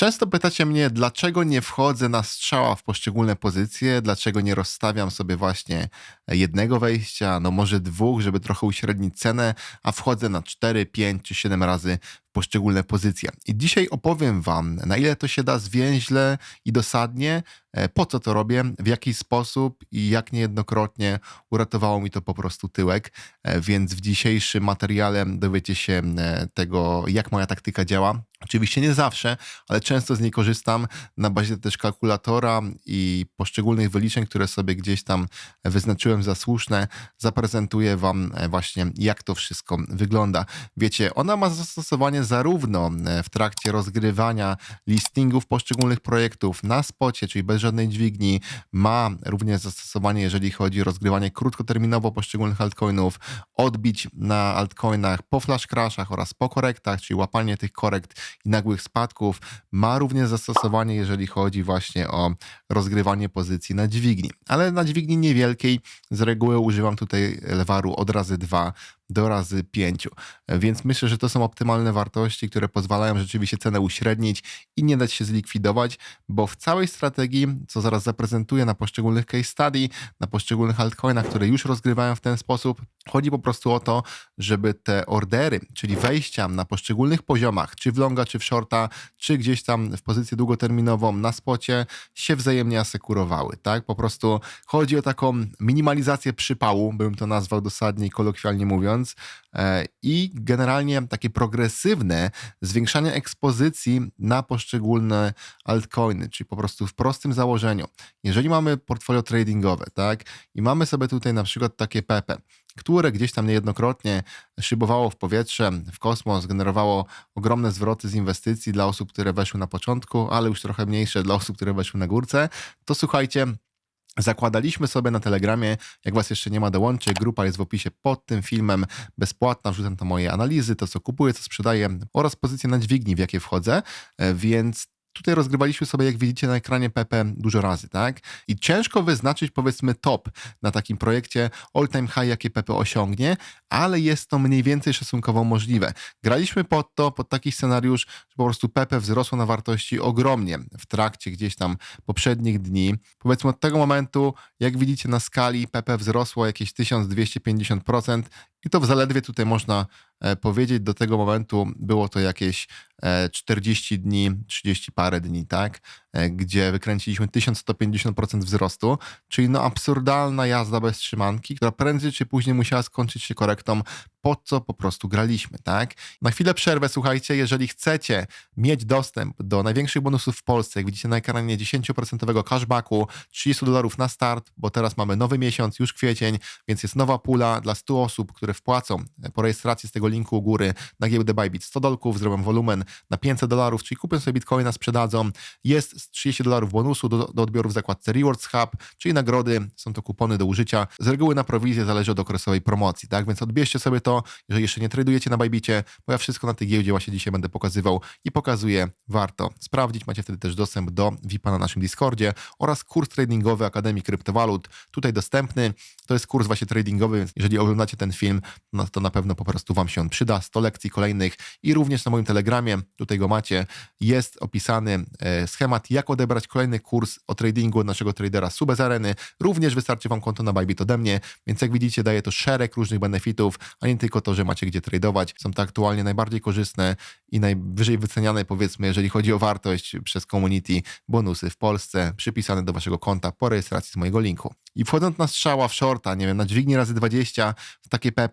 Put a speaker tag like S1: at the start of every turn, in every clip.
S1: Często pytacie mnie, dlaczego nie wchodzę na strzała w poszczególne pozycje, dlaczego nie rozstawiam sobie właśnie jednego wejścia, no może dwóch, żeby trochę uśrednić cenę, a wchodzę na 4, 5 czy 7 razy poszczególne pozycje. I dzisiaj opowiem Wam, na ile to się da zwięźle i dosadnie, e, po co to robię, w jaki sposób i jak niejednokrotnie uratowało mi to po prostu tyłek. E, Więc w dzisiejszym materiale dowiecie się e, tego, jak moja taktyka działa. Oczywiście nie zawsze, ale często z niej korzystam na bazie też kalkulatora i poszczególnych wyliczeń, które sobie gdzieś tam wyznaczyłem za słuszne. Zaprezentuję Wam właśnie, jak to wszystko wygląda. Wiecie, ona ma zastosowanie zarówno e, w trakcie rozgrywania listingów poszczególnych projektów na spocie, czyli bez żadnej dźwigni, ma również zastosowanie, jeżeli chodzi o rozgrywanie krótkoterminowo poszczególnych altcoinów, odbić na altcoinach po flash crashach oraz po korektach, czyli łapanie tych korekt i nagłych spadków. Ma również zastosowanie, jeżeli chodzi właśnie o rozgrywanie pozycji na dźwigni, ale na dźwigni niewielkiej z reguły używam tutaj lewaru od razy 2 do razy 5. Więc myślę, że to są optymalne wartości, które pozwalają rzeczywiście cenę uśrednić i nie dać się zlikwidować, bo w całej strategii, co zaraz zaprezentuję na poszczególnych case study, na poszczególnych altcoinach, które już rozgrywają w ten sposób, chodzi po prostu o to, żeby te ordery, czyli wejścia na poszczególnych poziomach, czy w longa, czy w shorta, czy gdzieś tam w pozycję długoterminową na spocie, się wzajemnie asekurowały, tak? Po prostu chodzi o taką minimalizację przypału, bym to nazwał dosadnie i kolokwialnie mówiąc, e, i generalnie takie progresywne zwiększanie ekspozycji na poszczególne altcoiny, czyli po prostu w prostym założeniu. Jeżeli mamy portfolio tradingowe, tak, i mamy sobie tutaj na przykład takie Pepe, które gdzieś tam niejednokrotnie szybowało w powietrze, w kosmos, generowało ogromne zwroty z inwestycji dla osób, które weszły na początku, ale już trochę mniejsze dla osób, które weszły na górce, to słuchajcie, Zakładaliśmy sobie na Telegramie, jak was jeszcze nie ma, dołączy. Grupa jest w opisie pod tym filmem, bezpłatna. Wrzucam tam moje analizy, to co kupuję, co sprzedaję oraz pozycje na dźwigni, w jakie wchodzę, e, więc Tutaj rozgrywaliśmy sobie, jak widzicie na ekranie PP dużo razy, tak? I ciężko wyznaczyć, powiedzmy, top na takim projekcie all-time high, jakie PP osiągnie, ale jest to mniej więcej szacunkowo możliwe. Graliśmy pod to, pod taki scenariusz, że po prostu PP wzrosło na wartości ogromnie w trakcie gdzieś tam poprzednich dni. Powiedzmy od tego momentu, jak widzicie na skali, PP wzrosło jakieś 1250% i to w zaledwie tutaj można e, powiedzieć, do tego momentu było to jakieś 40 e, dni, 30 parę dni, tak? E, gdzie wykręciliśmy 1150% wzrostu, czyli no absurdalna jazda bez trzymanki, która prędzej czy później musiała skończyć się korektą, po co po prostu graliśmy, tak? Na chwilę przerwę, słuchajcie, jeżeli chcecie mieć dostęp do największych bonusów w Polsce, jak widzicie na ekranie 10% cashbacku, 30 dolarów na start, bo teraz mamy nowy miesiąc, już kwiecień, więc jest nowa pula dla 100 osób, które wpłacą po rejestracji z tego linku u góry na giełdę Bybit 100 dolków, zrobią wolumen na 500 dolarów, czyli kupią sobie bitcoina, sprzedadzą, jest 30 dolarów bonusu do, do odbioru w zakładce Rewards Hub, czyli nagrody, są to kupony do użycia. Z reguły na prowizję zależy od okresowej promocji, tak? Więc odbierzcie sobie to, jeżeli jeszcze nie tradujecie na Bybicie, bo ja wszystko na tej giełdzie właśnie dzisiaj będę pokazywał i pokazuję. Warto sprawdzić, macie wtedy też dostęp do VIP-a na naszym Discordzie oraz kurs tradingowy Akademii Kryptowalut, tutaj dostępny. To jest kurs właśnie tradingowy, więc jeżeli oglądacie ten film, no to na pewno po prostu Wam się on przyda. 100 lekcji kolejnych i również na moim Telegramie, tutaj go macie, jest opisany e, schemat, jak odebrać kolejny kurs o tradingu od naszego tradera Subez Areny. Również wystarczy Wam konto na Bybit ode mnie, więc jak widzicie daje to szereg różnych benefitów, a nie tylko to, że macie gdzie tradować. Są to aktualnie najbardziej korzystne i najwyżej wyceniane powiedzmy, jeżeli chodzi o wartość przez community bonusy w Polsce, przypisane do Waszego konta po rejestracji z mojego linku. I wchodząc na strzała w shorta, nie wiem, na dźwigni razy 20 w takie PP,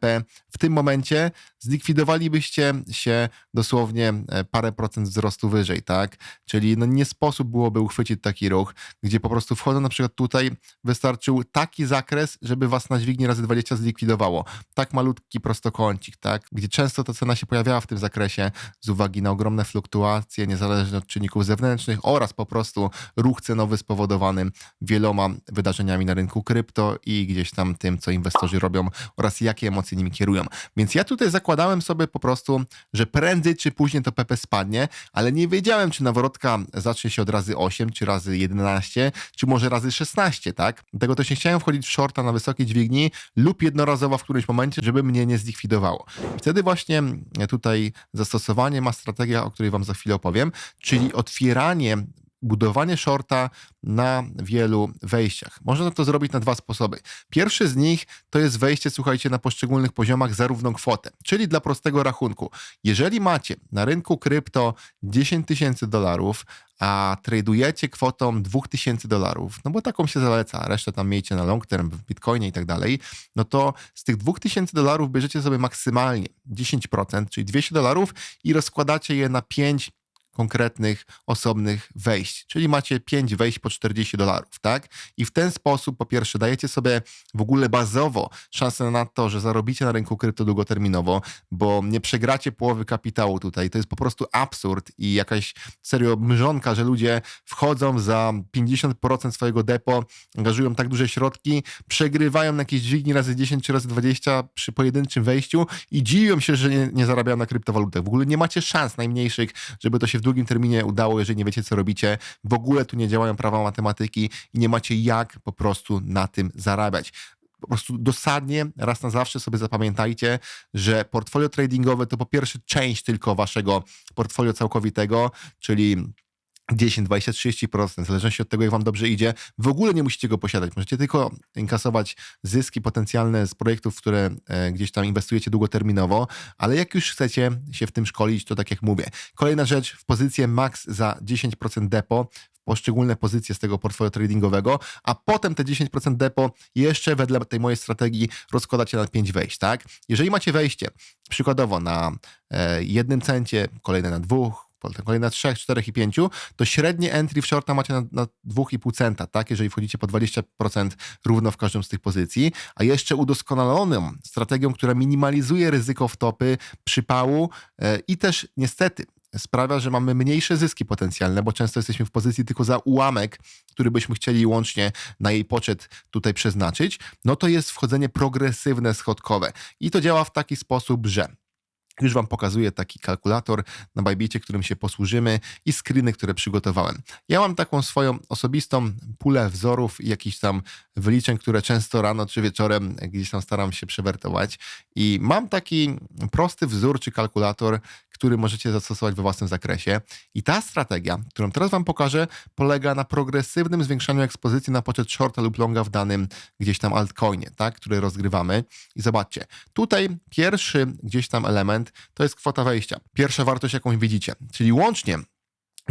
S1: w tym momencie zlikwidowalibyście się dosłownie e, parę procent wzrostu wyżej, tak? Czyli no nie sposób byłoby uchwycić taki ruch, gdzie po prostu wchodząc na przykład tutaj wystarczył taki zakres, żeby was na dźwigni razy 20 zlikwidowało. Tak malutki prostokącik, tak? Gdzie często ta cena się pojawiała w tym zakresie z uwagi na ogromne fluktuacje, niezależne od czynników zewnętrznych oraz po prostu ruch cenowy spowodowany wieloma wydarzeniami na rynku krypto i gdzieś tam tym, co inwestorzy robią oraz jakie emocje nimi kierują. Więc ja tutaj zakładałem sobie po prostu, że prędzej czy później to PP spadnie, ale nie wiedziałem, czy nawrotka zacznie się od razy 8, czy razy 11, czy może razy 16, tak? Dlatego też nie chciałem wchodzić w shorta na wysokiej dźwigni lub jednorazowo w którymś momencie, żeby mnie nie zlikwidowało. Wtedy właśnie tutaj zastosowanie ma strategia, o której wam za chwilę opowiem, czyli otwieranie budowanie shorta na wielu wejściach. Można to zrobić na dwa sposoby. Pierwszy z nich to jest wejście, słuchajcie, na poszczególnych poziomach za równą kwotę, czyli dla prostego rachunku. Jeżeli macie na rynku krypto 10 tysięcy dolarów, a tradujecie kwotą 2000 dolarów, no bo taką się zaleca, resztę tam miejcie na long term w bitcoinie i tak dalej, no to z tych 2000 dolarów bierzecie sobie maksymalnie 10%, czyli 200 dolarów i rozkładacie je na 5 konkretnych, osobnych wejść. Czyli macie 5 wejść po 40 dolarów, tak? I w ten sposób, po pierwsze, dajecie sobie w ogóle bazowo szansę na to, że zarobicie na rynku krypto długoterminowo, bo nie przegracie połowy kapitału tutaj. To jest po prostu absurd i jakaś serio mrzonka, że ludzie wchodzą za 50% swojego depo, angażują tak duże środki, przegrywają na jakieś dźwigni razy 10 czy razy 20 przy pojedynczym wejściu i dziwią się, że nie, nie zarabiają na kryptowalutach. W ogóle nie macie szans najmniejszych, żeby to się w długim terminie udało, jeżeli nie wiecie, co robicie. W ogóle tu nie działają prawa matematyki i nie macie jak po prostu na tym zarabiać po prostu dosadnie, raz na zawsze sobie zapamiętajcie, że portfolio tradingowe to po pierwsze część tylko waszego portfolio całkowitego, czyli 10, 20, 30%, w zależności od tego, jak wam dobrze idzie, w ogóle nie musicie go posiadać. Możecie tylko inkasować zyski potencjalne z projektów, w które e, gdzieś tam inwestujecie długoterminowo, ale jak już chcecie się w tym szkolić, to tak jak mówię. Kolejna rzecz, w pozycję max za 10% depo, poszczególne pozycje z tego portfolio tradingowego, a potem te 10% depo jeszcze wedle tej mojej strategii rozkładacie na 5 wejść, tak? Jeżeli macie wejście przykładowo na e, jednym centie, kolejne na dwóch, kolejne na 3, 4 i 5, to średnie entry w shorta macie na, na 2,5 centa, tak? Jeżeli wchodzicie po 20% równo w każdą z tych pozycji, a jeszcze udoskonaloną strategią, która minimalizuje ryzyko wtopy, przypału e, i też niestety sprawia, że mamy mniejsze zyski potencjalne, bo często jesteśmy w pozycji tylko za ułamek, który byśmy chcieli łącznie na jej poczet tutaj przeznaczyć, no to jest wchodzenie progresywne, schodkowe. I to działa w taki sposób, że już Wam pokazuję taki kalkulator na Bajbicie, którym się posłużymy i screeny, które przygotowałem. Ja mam taką swoją osobistą pulę wzorów i jakichś tam wyliczeń, które często rano czy wieczorem gdzieś tam staram się przewertować i mam taki prosty wzór czy kalkulator, który możecie zastosować we własnym zakresie. I ta strategia, którą teraz Wam pokażę, polega na progresywnym zwiększaniu ekspozycji na poczet shorta lub longa w danym gdzieś tam altcoinie, tak, który rozgrywamy. I zobaczcie, tutaj pierwszy gdzieś tam element to jest kwota wejścia. Pierwsza wartość, jaką widzicie, czyli łącznie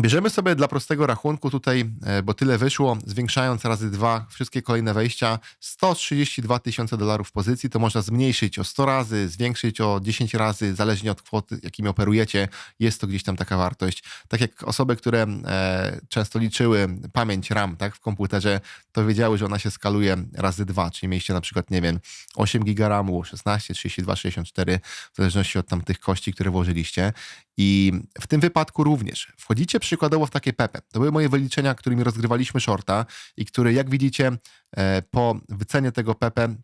S1: Bierzemy sobie dla prostego rachunku tutaj, e, bo tyle wyszło, zwiększając razy dwa wszystkie kolejne wejścia, 132 tysiące dolarów pozycji, to można zmniejszyć o 100 razy, zwiększyć o 10 razy, zależnie od kwoty, jakimi operujecie, jest to gdzieś tam taka wartość. Tak jak osoby, które e, często liczyły pamięć RAM tak, w komputerze, to wiedziały, że ona się skaluje razy dwa, czyli mieliście na przykład, nie wiem, 8 giga RAMu, 16, 32, 64, w zależności od tam tych kości, które włożyliście. I w tym wypadku również wchodzicie przykładowo w takie pepe. To były moje wyliczenia, którymi rozgrywaliśmy shorta i które, jak widzicie, e, po wycenie tego pepe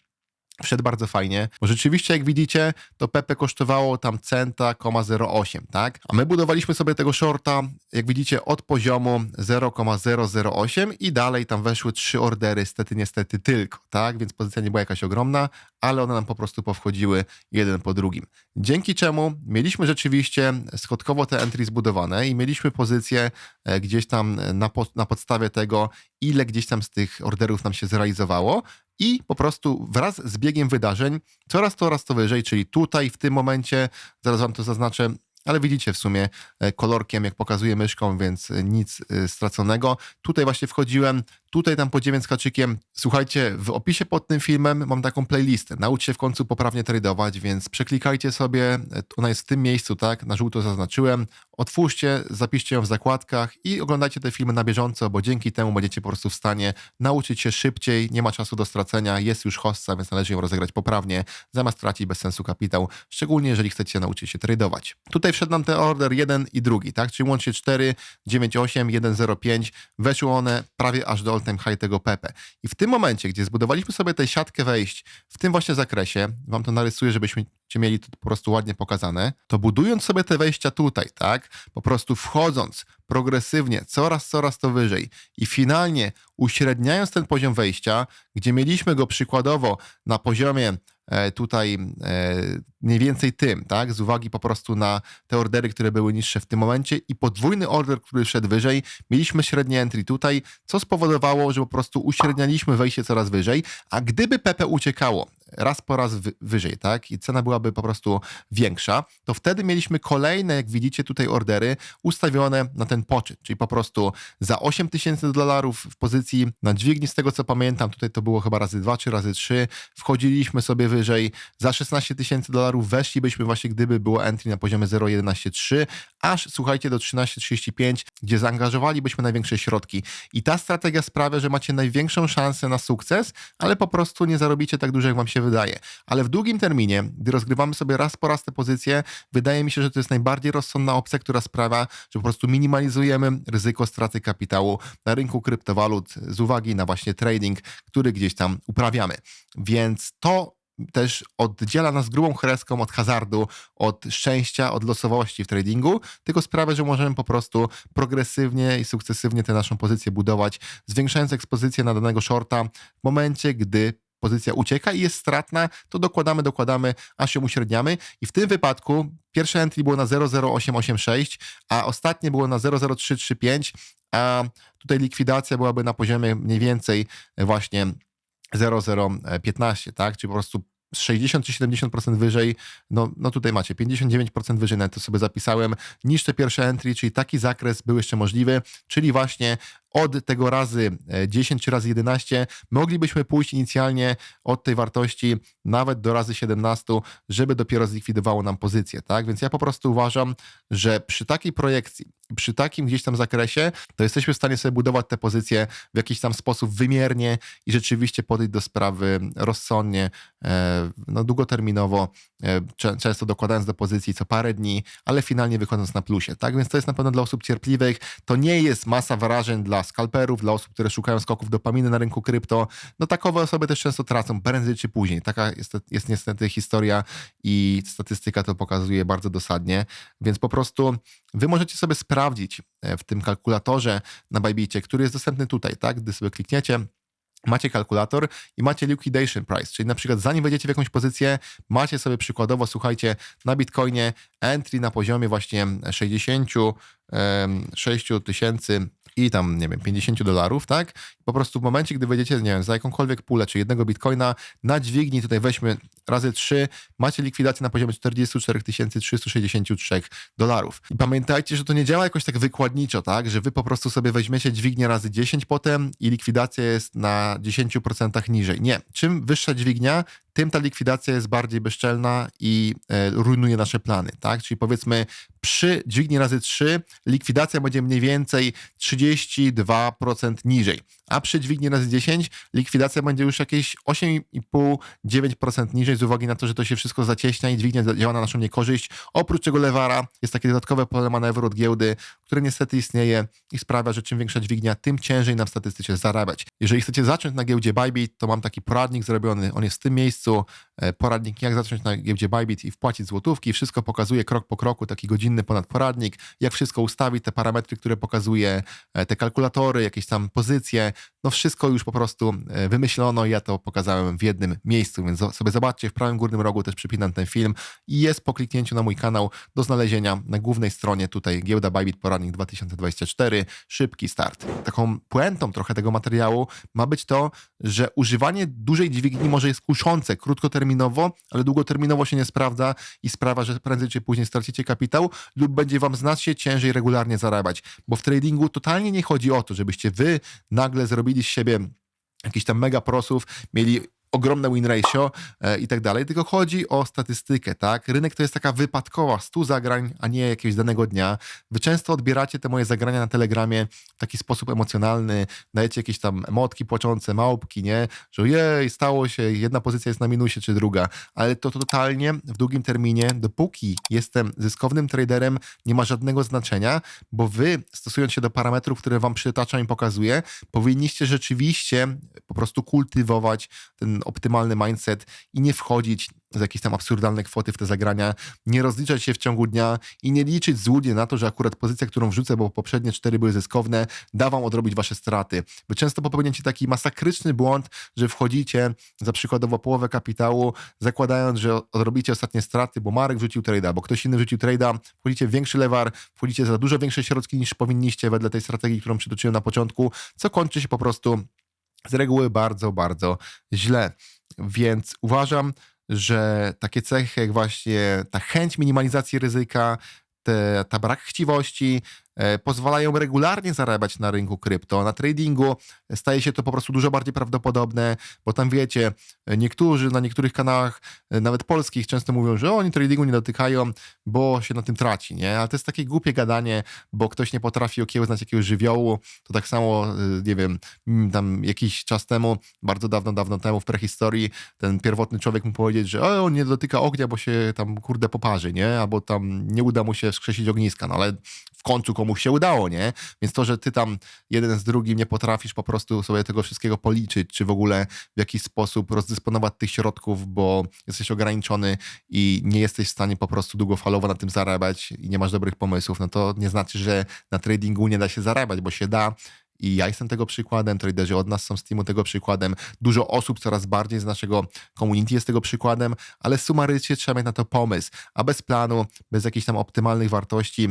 S1: wszedł bardzo fajnie, bo rzeczywiście jak widzicie, to Pepe kosztowało tam centa, 0,08, tak? A my budowaliśmy sobie tego shorta, jak widzicie, od poziomu 0,008 i dalej tam weszły trzy ordery, stety, niestety tylko, tak? Więc pozycja nie była jakaś ogromna, ale one nam po prostu powchodziły jeden po drugim. Dzięki czemu mieliśmy rzeczywiście schodkowo te entry zbudowane i mieliśmy pozycję e, gdzieś tam na, po, na podstawie tego, ile gdzieś tam z tych orderów nam się zrealizowało, i po prostu wraz z biegiem wydarzeń coraz, coraz to wyżej, czyli tutaj w tym momencie, zaraz wam to zaznaczę, ale widzicie w sumie e, kolorkiem, jak pokazuję myszką, więc nic e, straconego. Tutaj właśnie wchodziłem, tutaj tam podziemiec z haczykiem. Słuchajcie, w opisie pod tym filmem mam taką playlistę. Naucz się w końcu poprawnie tradować, więc przeklikajcie sobie, ona jest w tym miejscu, tak, na żółto zaznaczyłem. Otwórzcie, zapiszcie ją w zakładkach i oglądajcie te filmy na bieżąco, bo dzięki temu będziecie po prostu w stanie nauczyć się szybciej, nie ma czasu do stracenia, jest już hossa, więc należy ją rozegrać poprawnie, zamiast tracić bez sensu kapitał, szczególnie jeżeli chcecie nauczyć się tradować. Tutaj wszedł nam ten order jeden i drugi, tak, czyli łącznie 4, 9, 8, 1, 0, 5, weszły one prawie aż do all-time high tego PP. I w tym momencie, gdzie zbudowaliśmy sobie tę siatkę wejść w tym właśnie zakresie, wam to narysuję, żebyśmy mieli to po prostu ładnie pokazane, to budując sobie te wejścia tutaj, tak, po prostu wchodząc progresywnie, coraz, coraz to wyżej i finalnie uśredniając ten poziom wejścia, gdzie mieliśmy go przykładowo na poziomie tutaj e, mniej więcej tym, tak? Z uwagi po prostu na te ordery, które były niższe w tym momencie i podwójny order, który szedł wyżej, mieliśmy średnie entry tutaj, co spowodowało, że po prostu uśrednialiśmy wejście coraz wyżej, a gdyby PP uciekało raz po raz wyżej, tak? I cena byłaby po prostu większa, to wtedy mieliśmy kolejne, jak widzicie tutaj ordery ustawione na ten poczet, czyli po prostu za 8 tysięcy dolarów w pozycji na dźwigni, z tego co pamiętam, tutaj to było chyba razy 2 czy razy 3, wchodziliśmy sobie wyżej, za 16 tysięcy dolarów weszlibyśmy właśnie, gdyby było entry na poziomie 0,11,3, aż słuchajcie do 13,35, gdzie zaangażowalibyśmy największe środki. I ta strategia sprawia, że macie największą szansę na sukces, ale po prostu nie zarobicie tak dużo, jak wam się wydaje. Ale w długim terminie, gdy rozgrywamy sobie raz po raz te pozycje, wydaje mi się, że to jest najbardziej rozsądna opcja, która sprawia, że po prostu minimalizujemy ryzyko straty kapitału na rynku kryptowalut z uwagi na właśnie trading, który gdzieś tam uprawiamy. Więc to też oddziela nas grubą chreską od hazardu, od szczęścia, od losowości w tradingu, tylko sprawia, że możemy po prostu progresywnie i sukcesywnie tę naszą pozycję budować, zwiększając ekspozycję na danego shorta w momencie, gdy pozycja ucieka i jest stratna, to dokładamy, dokładamy, aż się uśredniamy i w tym wypadku pierwsze entry było na 00886, a ostatnie było na 00335, a tutaj likwidacja byłaby na poziomie mniej więcej właśnie 0015, tak? Czyli po prostu 60 czy 70% wyżej, no, no tutaj macie 59% wyżej, nawet to sobie zapisałem, niż te pierwsze entry, czyli taki zakres był jeszcze możliwy, czyli właśnie od tego razy 10 e, czy razy 11 moglibyśmy pójść inicjalnie od tej wartości nawet do razy 17, żeby dopiero zlikwidowało nam pozycję, tak? Więc ja po prostu uważam, że przy takiej projekcji, przy takim gdzieś tam zakresie, to jesteśmy w stanie sobie budować te pozycje w jakiś tam sposób wymiernie i rzeczywiście podejść do sprawy rozsądnie, e, no długoterminowo, często dokładając do pozycji co parę dni, ale finalnie wychodząc na plusie, tak? Więc to jest na pewno dla osób cierpliwych. To nie jest masa wrażeń dla skalperów, dla osób, które szukają skoków dopaminy na rynku krypto. No takowe osoby też często tracą prędzej czy później. Taka jest, jest niestety historia i statystyka to pokazuje bardzo dosadnie, więc po prostu wy możecie sobie sprawdzić e, w tym kalkulatorze na Bybicie, który jest dostępny tutaj, tak? Gdy sobie klikniecie, macie kalkulator i macie liquidation price, czyli na przykład zanim wejdziecie w jakąś pozycję, macie sobie przykładowo, słuchajcie, na Bitcoinie entry na poziomie właśnie 66 tysięcy i tam, nie wiem, 50 dolarów, tak? Po prostu w momencie, gdy wejdziecie, nie wiem, za jakąkolwiek pulę, czy jednego bitcoina na dźwigni, tutaj weźmy razy 3, macie likwidację na poziomie 44 363 dolarów. I pamiętajcie, że to nie działa jakoś tak wykładniczo, tak? Że wy po prostu sobie weźmiecie dźwignię razy 10 potem i likwidacja jest na 10% niżej. Nie. Czym wyższa dźwignia, tym ta likwidacja jest bardziej bezczelna i e, rujnuje nasze plany, tak? Czyli powiedzmy przy dźwigni razy 3 likwidacja będzie mniej więcej 32% niżej, a przy dźwigni razy 10 likwidacja będzie już jakieś 8,5-9% niżej z uwagi na to, że to się wszystko zacieśnia i dźwignia działa na naszą niekorzyść. Oprócz czego lewara jest takie dodatkowe pole manewru od giełdy, które niestety istnieje i sprawia, że czym większa dźwignia, tym ciężej nam statystycznie zarabiać. Jeżeli chcecie zacząć na giełdzie Bybit, to mam taki poradnik zrobiony, on jest w tym miejscu, e, poradnik jak zacząć na giełdzie Bybit i wpłacić złotówki, wszystko pokazuje krok po kroku, taki godzinny ponad poradnik, jak wszystko ustawić, te parametry, które pokazuje, e, te kalkulatory, jakieś tam pozycje, no wszystko już po prostu e, wymyślono, ja to pokazałem w jednym miejscu, więc sobie zobaczcie, w prawym górnym rogu też przypinam ten film i jest po kliknięciu na mój kanał do znalezienia na głównej stronie tutaj giełda Bybit Poradnik 2024, szybki start. Taką puentą trochę tego materiału ma być to, że używanie dużej dźwigni może jest kuszące krótkoterminowo, ale długoterminowo się nie sprawdza i sprawia, że prędzej czy później stracicie kapitał lub będzie wam znacznie ciężej regularnie zarabiać, bo w tradingu totalnie nie chodzi o to, żebyście wy nagle zrobili z siebie jakichś tam mega prosów, mieli ogromne win ratio e, i tak dalej, tylko chodzi o statystykę, tak? Rynek to jest taka wypadkowa 100 zagrań, a nie jakiegoś danego dnia. Wy często odbieracie te moje zagrania na Telegramie w taki sposób emocjonalny, dajecie jakieś tam emotki płaczące, małpki, nie? Że jej, stało się, jedna pozycja jest na minusie, czy druga, ale to totalnie w długim terminie, dopóki jestem zyskownym traderem, nie ma żadnego znaczenia, bo wy, stosując się do parametrów, które wam przytaczam i pokazuję, powinniście rzeczywiście po prostu kultywować ten optymalny mindset i nie wchodzić za jakieś tam absurdalne kwoty w te zagrania, nie rozliczać się w ciągu dnia i nie liczyć złudnie na to, że akurat pozycja, którą wrzucę, bo poprzednie cztery były zyskowne, da wam odrobić wasze straty. Wy często popełniacie taki masakryczny błąd, że wchodzicie za przykładowo połowę kapitału, zakładając, że odrobicie ostatnie straty, bo Marek wrzucił trade'a, bo ktoś inny wrzucił trade'a, wchodzicie w większy lewar, wchodzicie za dużo większe środki niż powinniście wedle tej strategii, którą przytoczyłem na początku, co kończy się po prostu z reguły bardzo, bardzo źle. Więc uważam, że takie cechy jak właśnie ta chęć minimalizacji ryzyka, te, ta brak chciwości, pozwalają regularnie zarabiać na rynku krypto. Na tradingu staje się to po prostu dużo bardziej prawdopodobne, bo tam wiecie, niektórzy na niektórych kanałach, e, nawet polskich, często mówią, że oni tradingu nie dotykają, bo się na tym traci, nie? Ale to jest takie głupie gadanie, bo ktoś nie potrafi okiełznać jakiegoś żywiołu. To tak samo, e, nie wiem, tam jakiś czas temu, bardzo dawno, dawno temu w prehistorii, ten pierwotny człowiek mógł powiedzieć, że o, on nie dotyka ognia, bo się tam kurde poparzy, nie? Albo tam nie uda mu się skrzesić ogniska, no ale w końcu komuś się udało, nie? Więc to, że ty tam jeden z drugim nie potrafisz po prostu sobie tego wszystkiego policzyć, czy w ogóle w jakiś sposób rozdysponować tych środków, bo jesteś ograniczony i nie jesteś w stanie po prostu długofalowo na tym zarabiać i nie masz dobrych pomysłów, no to nie znaczy, że na tradingu nie da się zarabiać, bo się da. I ja jestem tego przykładem, traderzy od nas są z teamu tego przykładem. Dużo osób coraz bardziej z naszego community jest tego przykładem, ale sumarycznie trzeba mieć na to pomysł. A bez planu, bez jakichś tam optymalnych wartości,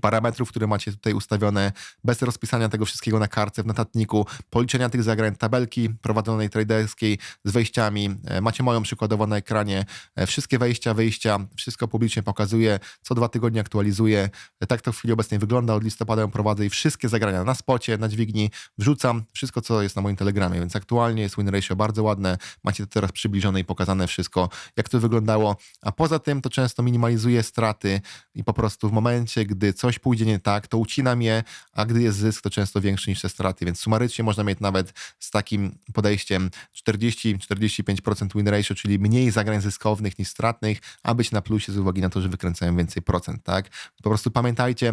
S1: parametrów, które macie tutaj ustawione, bez rozpisania tego wszystkiego na kartce w notatniku, policzenia tych zagrań, tabelki prowadzonej traderskiej z wejściami. E, macie moją przykładowo na ekranie. E, wszystkie wejścia, wyjścia, wszystko publicznie pokazuję, co dwa tygodnie aktualizuję. E, tak to w chwili obecnej wygląda. Od listopada prowadzę i wszystkie zagrania na spocie, na dźwigni wrzucam. Wszystko, co jest na moim telegramie, więc aktualnie jest win ratio bardzo ładne. Macie to teraz przybliżone i pokazane wszystko, jak to wyglądało. A poza tym to często minimalizuję straty i po prostu w momencie, gdy coś pójdzie nie tak, to ucinam je, a gdy jest zysk, to często większy niż te straty, więc sumarycznie można mieć nawet z takim podejściem 40-45% win ratio, czyli mniej zagrań zyskownych niż stratnych, a być na plusie z uwagi na to, że wykręcają więcej procent, tak? Po prostu pamiętajcie,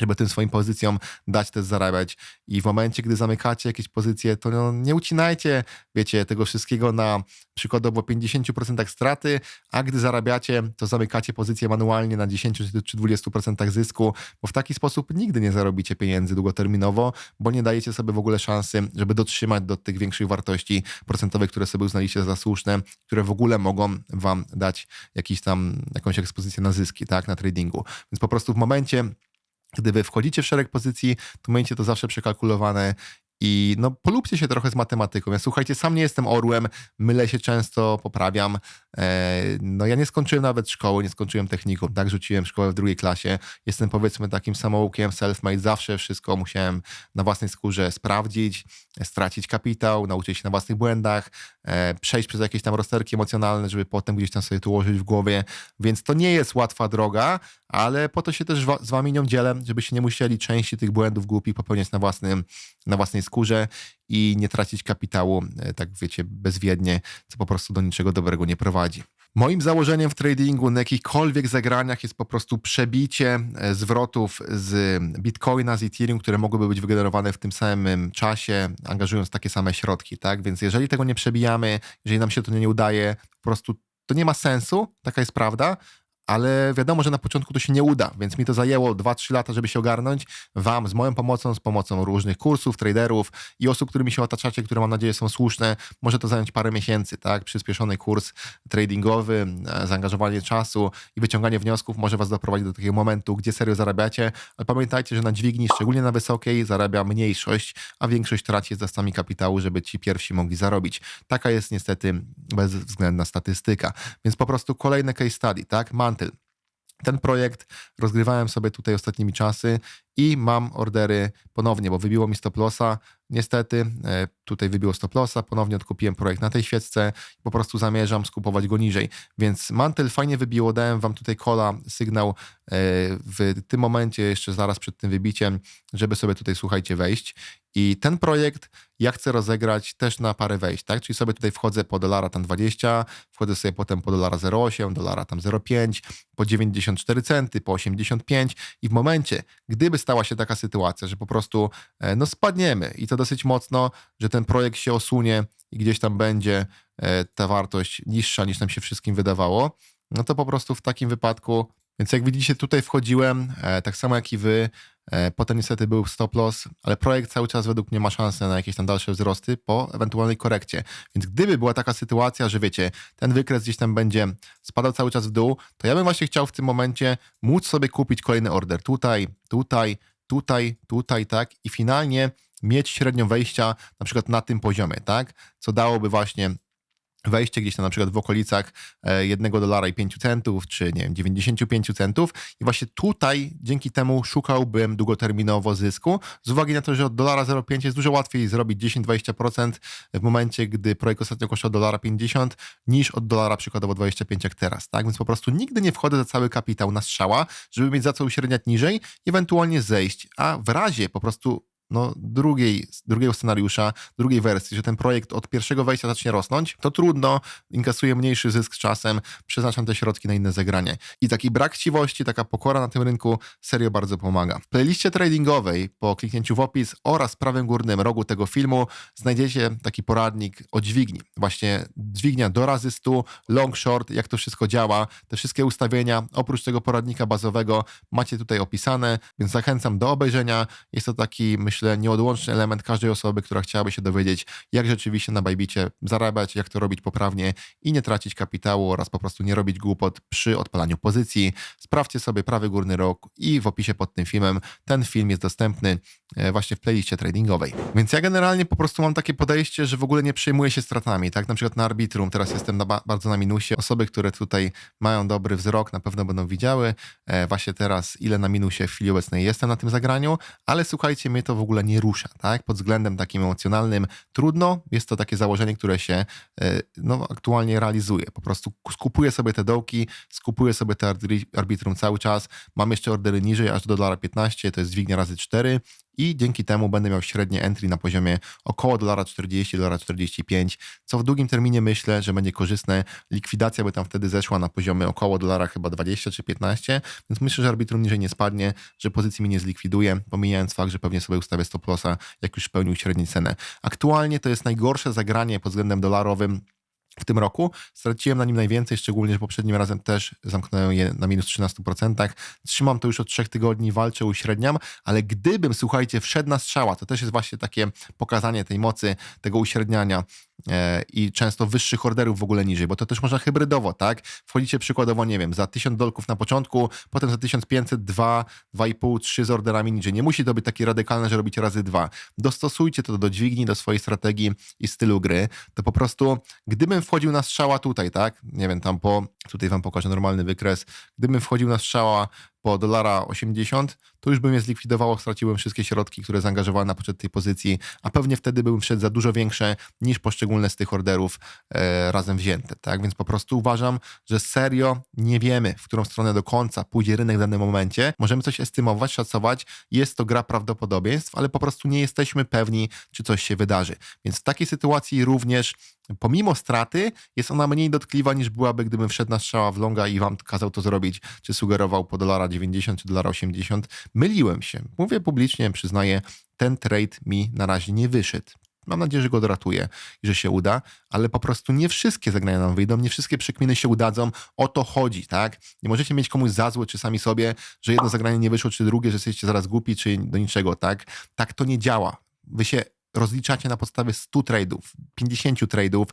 S1: żeby tym swoim pozycjom dać też zarabiać. I w momencie, gdy zamykacie jakieś pozycje, to no, nie ucinajcie, wiecie, tego wszystkiego na przykładowo 50% straty, a gdy zarabiacie, to zamykacie pozycję manualnie na 10 czy 20% zysku, bo w taki sposób nigdy nie zarobicie pieniędzy długoterminowo, bo nie dajecie sobie w ogóle szansy, żeby dotrzymać do tych większych wartości procentowych, które sobie uznaliście za słuszne, które w ogóle mogą wam dać jakiś tam, jakąś ekspozycję na zyski, tak, na tradingu. Więc po prostu w momencie, gdy wy wchodzicie w szereg pozycji, to miejcie to zawsze przekalkulowane i no, polubcie się trochę z matematyką. Ja słuchajcie, sam nie jestem orłem, mylę się często, poprawiam. E, no ja nie skończyłem nawet szkoły, nie skończyłem technikum, tak? Rzuciłem szkołę w drugiej klasie. Jestem powiedzmy takim samoukiem, self-made, zawsze wszystko musiałem na własnej skórze sprawdzić, stracić kapitał, nauczyć się na własnych błędach, e, przejść przez jakieś tam rozterki emocjonalne, żeby potem gdzieś tam sobie to ułożyć w głowie. Więc to nie jest łatwa droga, ale po to się też z wami nią dzielę, żebyście nie musieli części tych błędów głupich popełniać na, własnym, na własnej skórze i nie tracić kapitału, e, tak wiecie, bezwiednie, co po prostu do niczego dobrego nie prowadzi. Moim założeniem w tradingu na jakichkolwiek zagraniach jest po prostu przebicie e, zwrotów z Bitcoina, z Ethereum, które mogłyby być wygenerowane w tym samym czasie, angażując takie same środki, tak? Więc jeżeli tego nie przebijamy, jeżeli nam się to nie udaje, po prostu to nie ma sensu, taka jest prawda, ale wiadomo, że na początku to się nie uda, więc mi to zajęło 2-3 lata, żeby się ogarnąć. Wam z moją pomocą, z pomocą różnych kursów, traderów i osób, którymi się otaczacie, które mam nadzieję są słuszne, może to zająć parę miesięcy, tak? Przyspieszony kurs tradingowy, e, zaangażowanie czasu i wyciąganie wniosków może was doprowadzić do takiego momentu, gdzie serio zarabiacie, ale pamiętajcie, że na dźwigni, szczególnie na wysokiej, zarabia mniejszość, a większość traci z zastami kapitału, żeby ci pierwsi mogli zarobić. Taka jest niestety bezwzględna statystyka. Więc po prostu kolejne case study, tak? Ten projekt rozgrywałem sobie tutaj ostatnimi czasy i mam ordery ponownie, bo wybiło mi stop lossa. Niestety, e, tutaj wybiło stop lossa, ponownie odkupiłem projekt na tej świeczce po prostu zamierzam skupować go niżej. Więc mantel fajnie wybiło, dałem wam tutaj kola, sygnał e, w tym momencie, jeszcze zaraz przed tym wybiciem, żeby sobie tutaj, słuchajcie, wejść. I ten projekt ja chcę rozegrać też na parę wejść, tak? Czyli sobie tutaj wchodzę po dolara tam 20, wchodzę sobie potem po dolara 0,8, dolara tam 0,5, po 94 centy, po 85 i w momencie, gdyby stała się taka sytuacja, że po prostu e, no spadniemy i to dosyć mocno, że ten projekt się osunie i gdzieś tam będzie e, ta wartość niższa niż nam się wszystkim wydawało, no to po prostu w takim wypadku więc jak widzicie, tutaj wchodziłem, e, tak samo jak i wy. E, potem niestety był stop loss, ale projekt cały czas według mnie ma szansę na jakieś tam dalsze wzrosty po ewentualnej korekcie. Więc gdyby była taka sytuacja, że wiecie, ten wykres gdzieś tam będzie spadał cały czas w dół, to ja bym właśnie chciał w tym momencie móc sobie kupić kolejny order tutaj, tutaj, tutaj, tutaj, tak i finalnie mieć średnią wejścia na przykład na tym poziomie, tak? Co dałoby właśnie wejście gdzieś tam na przykład w okolicach 1 e, dolara i 5 centów, czy nie wiem, 95 centów i właśnie tutaj dzięki temu szukałbym długoterminowo zysku, z uwagi na to, że od dolara 0,5 jest dużo łatwiej zrobić 10-20% w momencie, gdy projekt ostatnio kosztował dolara 50 niż od dolara przykładowo 25 jak teraz, tak? Więc po prostu nigdy nie wchodzę za cały kapitał na strzała, żeby mieć za co uśredniać niżej, ewentualnie zejść, a w razie po prostu no, drugiej, drugiego scenariusza, drugiej wersji, że ten projekt od pierwszego wejścia zacznie rosnąć, to trudno, inkasuje mniejszy zysk z czasem, przeznaczam te środki na inne zagranie. I taki brak chciwości, taka pokora na tym rynku serio bardzo pomaga. W playliście tradingowej po kliknięciu w opis oraz prawym górnym rogu tego filmu znajdziecie taki poradnik o dźwigni. Właśnie dźwignia do razy 100, long, short, jak to wszystko działa, te wszystkie ustawienia, oprócz tego poradnika bazowego macie tutaj opisane, więc zachęcam do obejrzenia. Jest to taki, myślę, myślę, nieodłączny element każdej osoby, która chciałaby się dowiedzieć, jak rzeczywiście na Bajbicie zarabiać, jak to robić poprawnie i nie tracić kapitału oraz po prostu nie robić głupot przy odpalaniu pozycji. Sprawdźcie sobie prawy górny rok i w opisie pod tym filmem ten film jest dostępny e, właśnie w playliście tradingowej. Więc ja generalnie po prostu mam takie podejście, że w ogóle nie przejmuję się stratami, tak? Na przykład na Arbitrum teraz jestem na ba bardzo na minusie. Osoby, które tutaj mają dobry wzrok na pewno będą widziały e, właśnie teraz ile na minusie w chwili obecnej jestem na tym zagraniu, ale słuchajcie, mnie to w ogóle ogóle nie rusza, tak? Pod względem takim emocjonalnym trudno, jest to takie założenie, które się e, no, aktualnie realizuje. Po prostu skupuję sobie te dołki, skupuję sobie te arbitrum cały czas, mam jeszcze ordery niżej, aż do dolara 15, to jest dźwignia razy 4 i dzięki temu będę miał średnie entry na poziomie około dolara 40, dolara 45, co w długim terminie myślę, że będzie korzystne. Likwidacja by tam wtedy zeszła na poziomie około dolara chyba 20 czy 15, więc myślę, że arbitrum niżej nie spadnie, że pozycji mi nie zlikwiduje, pomijając fakt, że pewnie sobie ustawię stop lossa, jak już spełnił średnią cenę. Aktualnie to jest najgorsze zagranie pod względem dolarowym w tym roku. Straciłem na nim najwięcej, szczególnie, że poprzednim razem też zamknąłem je na minus 13%. Trzymam to już od trzech tygodni, walczę, uśredniam, ale gdybym, słuchajcie, wszedł na strzała, to też jest właśnie takie pokazanie tej mocy, tego uśredniania, i często wyższych orderów w ogóle niżej, bo to też można hybrydowo, tak? Wchodzicie przykładowo, nie wiem, za 1000 dolków na początku, potem za 1500, 2, 2,5, 3 z orderami niżej. Nie musi to być takie radykalne, że robicie razy dwa. Dostosujcie to do dźwigni, do swojej strategii i stylu gry. To po prostu, gdybym wchodził na strzała tutaj, tak? Nie wiem, tam po, tutaj wam pokażę normalny wykres. Gdybym wchodził na strzała po dolara 80, to już bym je zlikwidowało, straciłem wszystkie środki, które zaangażowałem na poczet tej pozycji, a pewnie wtedy bym wszedł za dużo większe niż poszczególne z tych orderów e, razem wzięte. Tak? Więc po prostu uważam, że serio nie wiemy, w którą stronę do końca pójdzie rynek w danym momencie. Możemy coś estymować, szacować, jest to gra prawdopodobieństw, ale po prostu nie jesteśmy pewni, czy coś się wydarzy. Więc w takiej sytuacji również pomimo straty jest ona mniej dotkliwa niż byłaby, gdybym wszedł na strzała w longa i wam kazał to zrobić, czy sugerował po dolara 90 czy dolara 80. Myliłem się. Mówię publicznie, przyznaję, ten trade mi na razie nie wyszedł. Mam nadzieję, że go doratuje i że się uda, ale po prostu nie wszystkie zagrania nam wyjdą, nie wszystkie przekminy się udadzą. O to chodzi, tak? Nie możecie mieć komuś za złe, czy sami sobie, że jedno zagranie nie wyszło, czy drugie, że jesteście zaraz głupi, czy do niczego, tak? Tak to nie działa. Wy się rozliczacie na podstawie 100 trade'ów, 50 trade'ów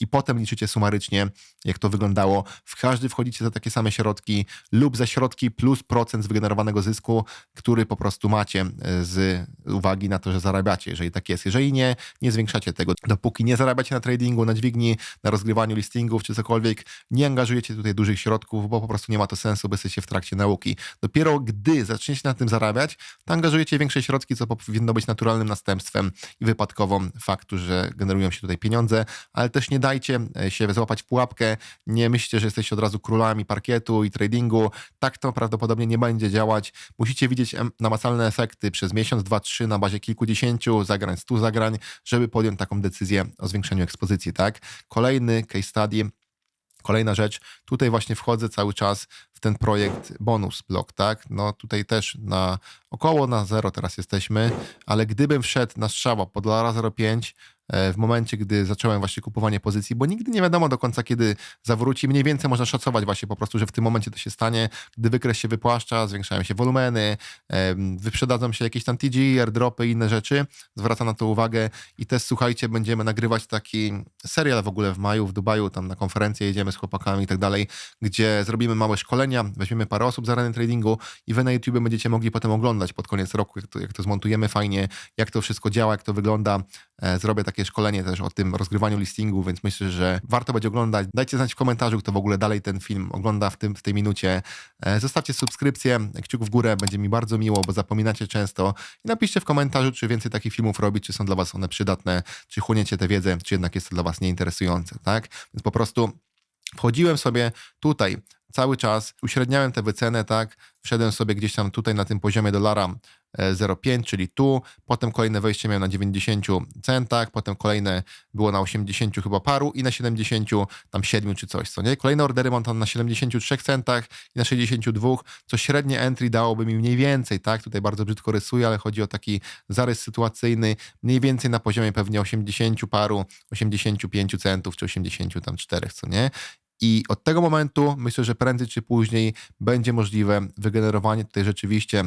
S1: i potem liczycie sumarycznie, jak to wyglądało. W każdy wchodzicie za takie same środki lub za środki plus procent z wygenerowanego zysku, który po prostu macie e, z uwagi na to, że zarabiacie, jeżeli tak jest. Jeżeli nie, nie zwiększacie tego. Dopóki nie zarabiacie na tradingu, na dźwigni, na rozgrywaniu listingów czy cokolwiek, nie angażujecie tutaj dużych środków, bo po prostu nie ma to sensu, bo jesteście w trakcie nauki. Dopiero gdy zaczniecie na tym zarabiać, to angażujecie większe środki, co powinno być naturalnym następstwem wypadkową faktu, że generują się tutaj pieniądze, ale też nie dajcie e, się złapać w pułapkę, nie myślcie, że jesteście od razu królami parkietu i tradingu. Tak to prawdopodobnie nie będzie działać. Musicie widzieć namacalne efekty przez miesiąc, dwa, trzy na bazie kilkudziesięciu zagrań, stu zagrań, żeby podjąć taką decyzję o zwiększeniu ekspozycji, tak? Kolejny case study Kolejna rzecz, tutaj właśnie wchodzę cały czas w ten projekt bonus blok, tak? No tutaj też na około na zero teraz jesteśmy, ale gdybym wszedł na strzała po dolara 0,5 e, w momencie, gdy zacząłem właśnie kupowanie pozycji, bo nigdy nie wiadomo do końca, kiedy zawróci. Mniej więcej można szacować właśnie po prostu, że w tym momencie to się stanie, gdy wykres się wypłaszcza, zwiększają się wolumeny, wyprzedadzą się jakieś tam TG, airdropy i inne rzeczy. Zwracam na to uwagę i też słuchajcie, będziemy nagrywać taki serial w ogóle w maju w Dubaju, tam na konferencję jedziemy z chłopakami i tak dalej, gdzie zrobimy małe szkolenia, weźmiemy parę osób z areny tradingu i wy na YouTube będziecie mogli potem oglądać pod koniec roku, jak to, jak to zmontujemy fajnie, jak to wszystko działa, jak to wygląda. E, Zrobię takie szkolenie też o tym rozgrywaniu listingu, więc myślę, że warto będzie oglądać. Dajcie znać w komentarzu, kto w ogóle dalej ten film ogląda w, tym, w tej minucie. E, Zostawcie subskrypcję, kciuk w górę, będzie mi bardzo miło, bo zapominacie często. I napiszcie w komentarzu, czy więcej takich filmów robić, czy są dla was one przydatne, czy chłoniecie tę wiedzę, czy jednak jest to dla was nieinteresujące, tak? Więc po prostu wchodziłem sobie tutaj cały czas, uśredniałem tę wycenę, tak? Wszedłem sobie gdzieś tam tutaj na tym poziomie dolara e, 0,5, czyli tu, potem kolejne wejście miałem na 90 centach, potem kolejne było na 80 chyba paru i na 70 tam 7 czy coś, co nie? Kolejne ordery mam tam na 73 centach i na 62, co średnie entry dałoby mi mniej więcej, tak? Tutaj bardzo brzydko rysuję, ale chodzi o taki zarys sytuacyjny, mniej więcej na poziomie pewnie 80 paru, 85 centów czy 80 tam 4, co nie? I od tego momentu myślę, że prędzej czy później będzie możliwe wygenerowanie tutaj rzeczywiście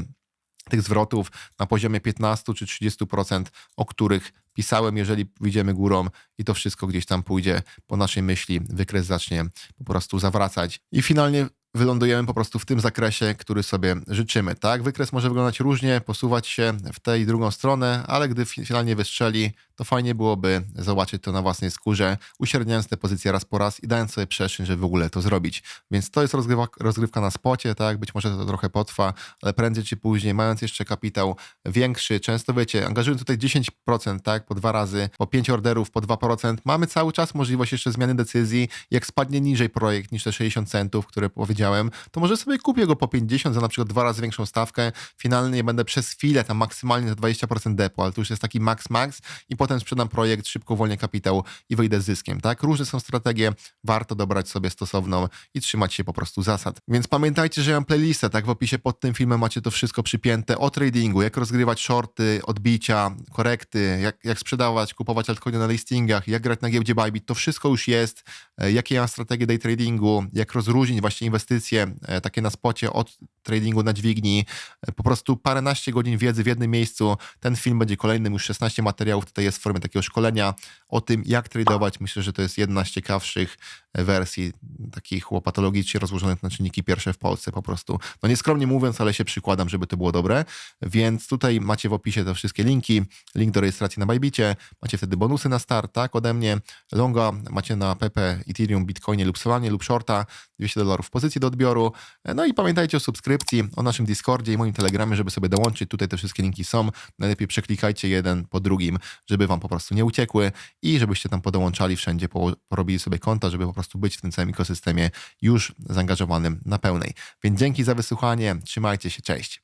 S1: tych zwrotów na poziomie 15 czy 30%, o których pisałem, jeżeli wyjdziemy górą i to wszystko gdzieś tam pójdzie po naszej myśli, wykres zacznie po prostu zawracać. I finalnie wylądujemy po prostu w tym zakresie, który sobie życzymy. Tak, wykres może wyglądać różnie, posuwać się w tę i drugą stronę, ale gdy fi- finalnie wystrzeli, to fajnie byłoby zobaczyć to na własnej skórze, uśredniając te pozycje raz po raz i dając sobie przestrzeń, żeby w ogóle to zrobić. Więc to jest rozgrywa, rozgrywka na spocie, tak, być może to trochę potrwa, ale prędzej czy później, mając jeszcze kapitał większy, często wiecie, angażując tutaj 10%, tak, po dwa razy, po 5 orderów, po 2%, mamy cały czas możliwość jeszcze zmiany decyzji. Jak spadnie niżej projekt niż te 60 centów, które powiedziałem, to może sobie kupię go po 50 za na przykład dwa razy większą stawkę. Finalnie będę przez chwilę tam maksymalnie za 20% depo, ale to już jest taki max max i potem sprzedam projekt, szybko uwolnię kapitał i wyjdę z zyskiem, tak? Różne są strategie, warto dobrać sobie stosowną i trzymać się po prostu zasad. Więc pamiętajcie, że ja mam playlistę, tak? W opisie pod tym filmem macie to wszystko przypięte o tradingu, jak rozgrywać shorty, odbicia, korekty, jak, jak sprzedawać, kupować altcoiny na listingach, jak grać na giełdzie Bybit, to wszystko już jest. E, Jakie ja mam strategie day tradingu, jak rozróżnić właśnie inwestycje e, takie na spocie od tradingu na dźwigni. E, Po prostu paręnaście godzin wiedzy w jednym miejscu. Ten film będzie kolejnym, już 16 materiałów tutaj jest w formie takiego szkolenia o tym, jak tradować. Myślę, że to jest jedna z ciekawszych e, wersji takich łopatologicznie rozłożonych na czynniki pierwsze w Polsce po prostu. No nieskromnie mówiąc, ale się przykładam, żeby to było dobre. Więc tutaj macie w opisie te wszystkie linki, link do rejestracji na Bybicie, macie wtedy bonusy na start, tak, ode mnie. Longa macie na Pepe, Ethereum, Bitcoinie lub Solanie lub Shorta, 200 dolarów pozycji do odbioru. No i pamiętajcie o subskrypcji, o naszym Discordzie i moim Telegramie, żeby sobie dołączyć. Tutaj te wszystkie linki są. Najlepiej przeklikajcie jeden po drugim, żeby wam po prostu nie uciekły i żebyście tam podołączali wszędzie, po- porobili sobie konta, żeby po prostu być w tym całym ekosystemie już zaangażowanym na pełnej. Więc dzięki za wysłuchanie, trzymajcie się, cześć.